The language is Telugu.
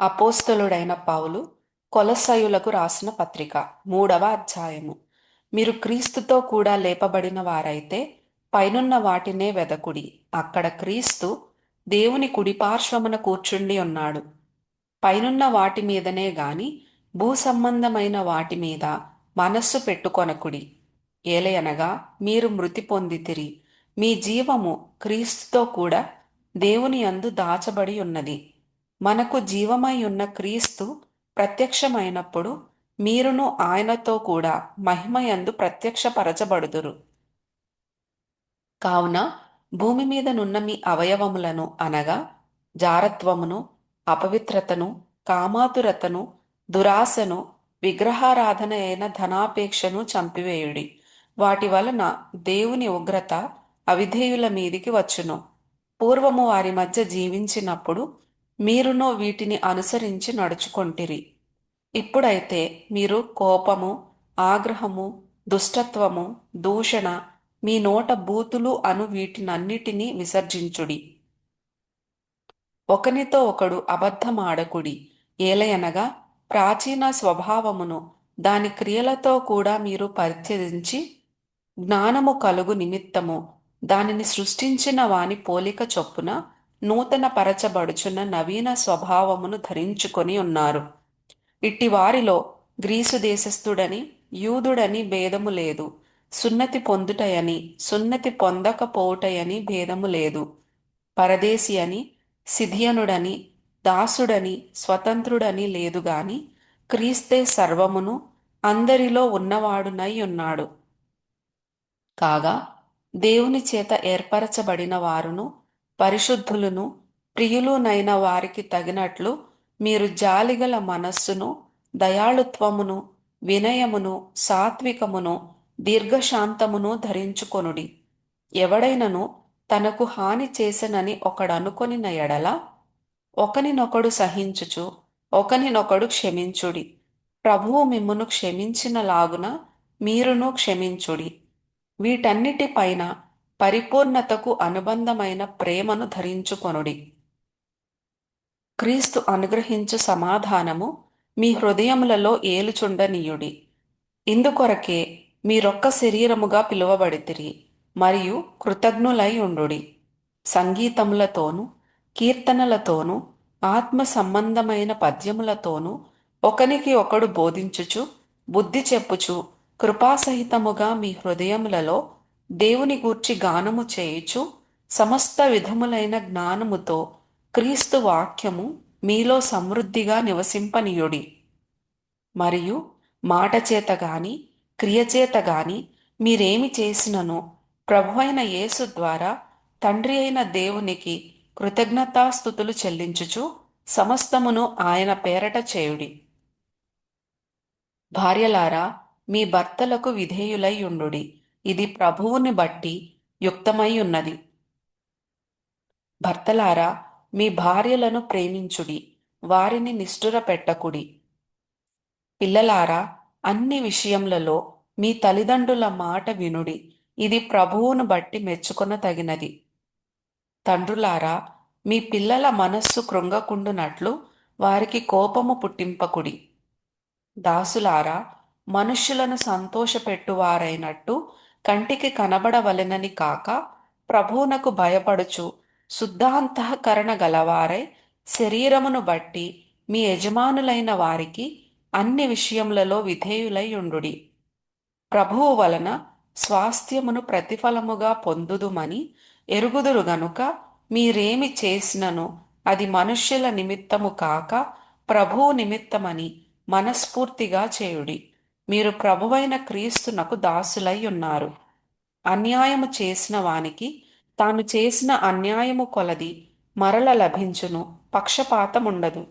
అపోస్తలుడైన పౌలు కొలసయులకు రాసిన పత్రిక మూడవ అధ్యాయము. మీరు క్రీస్తుతో కూడా లేపబడిన వారైతే పైనున్న వాటినే వెదకుడి. అక్కడ క్రీస్తు దేవుని కుడిపార్శ్వమున కూర్చుండి ఉన్నాడు. పైనున్న వాటి మీదనే గాని భూ సంబంధమైన వాటి మీద మనస్సు పెట్టుకొనకుడి. ఏలయనగా మీరు మృతి పొందితిరి. మీ జీవము క్రీస్తుతో కూడా దేవుని యందు దాచబడి ఉన్నది. మనకు జీవమై ఉన్న క్రీస్తు ప్రత్యక్షమైనప్పుడు మీరును ఆయనతో కూడా మహిమయందు ప్రత్యక్షపరచబడుదురు. కావున భూమి మీద నున్న మీ అవయవములను అనగా జారత్వమును అపవిత్రతను కామాతురతను దురాశను విగ్రహారాధన అయిన ధనాపేక్షను చంపివేయుడి. వాటి వలన దేవుని ఉగ్రత అవిధేయుల మీదికి వచ్చును. పూర్వము వారి మధ్య జీవించినప్పుడు మీరునో వీటిని అనుసరించి నడుచుకొంటిరి. ఇప్పుడైతే మీరు కోపము ఆగ్రహము దుష్టత్వము దూషణ మీ నోట బూతులు అను వీటినన్నిటినీ విసర్జించుడి. ఒకనితో ఒకడు అబద్ధమాడకుడి. ఏలయనగా ప్రాచీన స్వభావమును దాని క్రియలతో కూడా మీరు పరిత్యజించి జ్ఞానము కలుగు నిమిత్తము దానిని సృష్టించిన వాని పోలిక చొప్పున నూతన పరచబడుచున్న నవీన స్వభావమును ధరించుకొని ఉన్నారు. ఇట్టి వారిలో గ్రీసు దేశస్థుడని యూదుడని భేదము లేదు. సున్నతి పొందుటయని సున్నతి పొందకపోవుటయని భేదము లేదు. పరదేశి అని సిధియనుడని దాసుడని స్వతంత్రుడని లేదు గాని క్రీస్తే సర్వమును అందరిలో ఉన్నవాడునై ఉన్నాడు. కాగా దేవుని చేత ఏర్పరచబడిన వారును పరిశుద్ధులను ప్రియులునైన వారికి తగినట్లు మీరు జాలిగల మనస్సును దయాళుత్వమును వినయమును సాత్వికమును దీర్ఘశాంతమును ధరించుకొనుడి. ఎవడైనను తనకు హాని చేసనని ఒకడనుకొనిన ఎడల ఒకనినొకడు సహించుచు ఒకనినొకడు క్షమించుడి. ప్రభువు మిమ్మును క్షమించిన లాగున మీరును క్షమించుడి. వీటన్నిటిపైన పరిపూర్ణతకు అనుబంధమైన ప్రేమను ధరించుకొనుడి. క్రీస్తు అనుగ్రహించు సమాధానము మీ హృదయములలో ఏలుచుండనీయుడి. ఇందుకొరకే మీరొక్క శరీరముగా పిలువబడితిరి మరియు కృతజ్ఞులై ఉండుడి. సంగీతములతోనూ కీర్తనలతోనూ ఆత్మ సంబంధమైన పద్యములతోనూ ఒకనికి ఒకడు బోధించుచు బుద్ధి చెప్పుచు కృపాసహితముగా మీ హృదయములలో దేవుని గూర్చి గానము చేయుచు సమస్త విధములైన జ్ఞానముతో క్రీస్తు వాక్యము మీలో సమృద్ధిగా నివసింపనీయుడి. మరియు మాట చేత గాని క్రియచేత గాని మీరేమి చేసినను ప్రభువైన యేసు ద్వారా తండ్రి అయిన దేవునికి కృతజ్ఞతాస్థుతులు చెల్లించుచు సమస్తమును ఆయన పేరట చేయుడి. భార్యలారా మీ భర్తలకు విధేయులై ఉండుడి. ఇది ప్రభువుని బట్టి యుక్తమై ఉన్నది. భర్తలారా మీ భార్యలను ప్రేమించుడి వారిని నిష్ఠుర పెట్టకుడి పిల్లలారా అన్ని విషయములలో మీ తల్లిదండ్రుల మాట వినుడి ఇది ప్రభువును బట్టి మెచ్చుకొన తగినది తండ్రులారా మీ పిల్లల మనస్సు కృంగకుండునట్లు వారికి కోపము పుట్టింపకుడి. దాసులారా మనుష్యులను సంతోషపెట్టువారైనట్టు కంటికి కనబడవలెనని కాక ప్రభువునకు భయపడుచు శుద్ధాంతఃకరణ గలవారై శరీరమును బట్టి మీ యజమానులైన వారికి అన్ని విషయములలో విధేయులైండుడి ప్రభువు వలన స్వాస్థ్యమును ప్రతిఫలముగా పొందుదుమని ఎరుగుదురు గనుక మీరేమి చేసినను అది మనుష్యుల నిమిత్తము కాక ప్రభువు నిమిత్తమని మనస్ఫూర్తిగా చేయుడి. మీరు ప్రభువైన క్రీస్తునకు దాసులై ఉన్నారు. అన్యాయము చేసిన వానికి తాను చేసిన అన్యాయము కొలది మరల లభించును పక్షపాతముండదు.